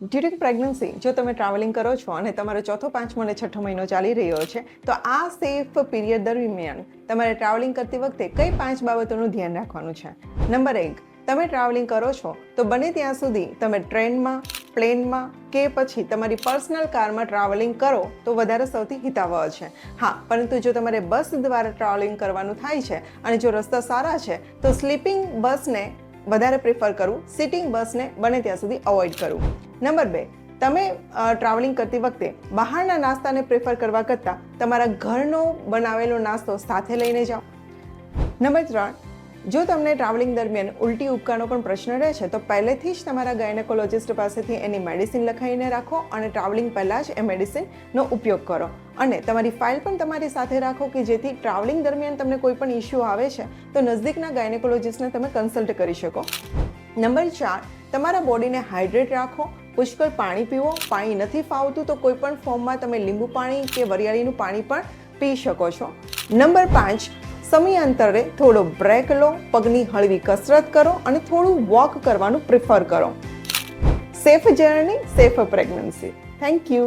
During pregnancy જો તમે travelling કરો છો અને તમારો ચોથો, પાંચમો અને છઠ્ઠો મહિનો ચાલી રહ્યો છે, તો આ સેફ પીરિયડ દરમિયાન તમારે ટ્રાવેલિંગ કરતી વખતે કઈ પાંચ બાબતોનું ધ્યાન રાખવાનું છે? નંબર એક, તમે ટ્રાવેલિંગ કરો છો, તો બને ત્યાં સુધી તમે ટ્રેનમાં પ્લેનમાં કે પછી તમારી પર્સનલ કારમાં ટ્રાવેલિંગ કરો, તો વધારે સૌથી હિતાવહ છે. હા, પરંતુ જો તમારે બસ દ્વારા ટ્રાવેલિંગ કરવાનું થાય છે અને જો રસ્તા સારા છે, તો સ્લીપિંગ બસને વધારે પ્રિફર કરવું સિટિંગ બસને બને ત્યાં સુધી અવોઇડ કરું. નંબર બે, તમે ટ્રાવેલિંગ કરતી વખતે બહારના નાસ્તાને પ્રિફર કરવા કરતાં તમારા ઘરનો બનાવેલો નાસ્તો સાથે લઈને જાઓ. નંબર ત્રણ જો તમને ટ્રાવેલિંગ દરમિયાન ઉલટી ઉપકારનો પણ પ્રશ્ન રહે છે, તો પહેલેથી જ તમારા ગાયનેકોલોજિસ્ટ પાસેથી એની મેડિસિન લખાઈને રાખો અને ટ્રાવેલિંગ પહેલાં જ એ મેડિસિનનો ઉપયોગ કરો. અને તમારી ફાઇલ પણ તમારી સાથે રાખો કે જેથી ટ્રાવેલિંગ દરમિયાન તમને કોઈ પણ ઇસ્યુ આવે છે, તો નજદીકના ગાયનેકોલોજિસ્ટને તમે કન્સલ્ટ કરી શકો. નંબર ચાર, તમારા બોડીને હાઇડ્રેટ રાખો, પુષ્કળ પાણી પીવો, પાણી નથી ફાવતું તો કોઈ પણ ફોર્મમાં તમે લીંબુ પાણી કે વરિયાળીનું પાણી પણ પી શકો છો. નંબર પાંચ સમયાંતરે થોડો બ્રેક લો, પગની હળવી કસરત કરો અને થોડું વોક કરવાનું પ્રિફર કરો. Safe journey safe pregnancy thank you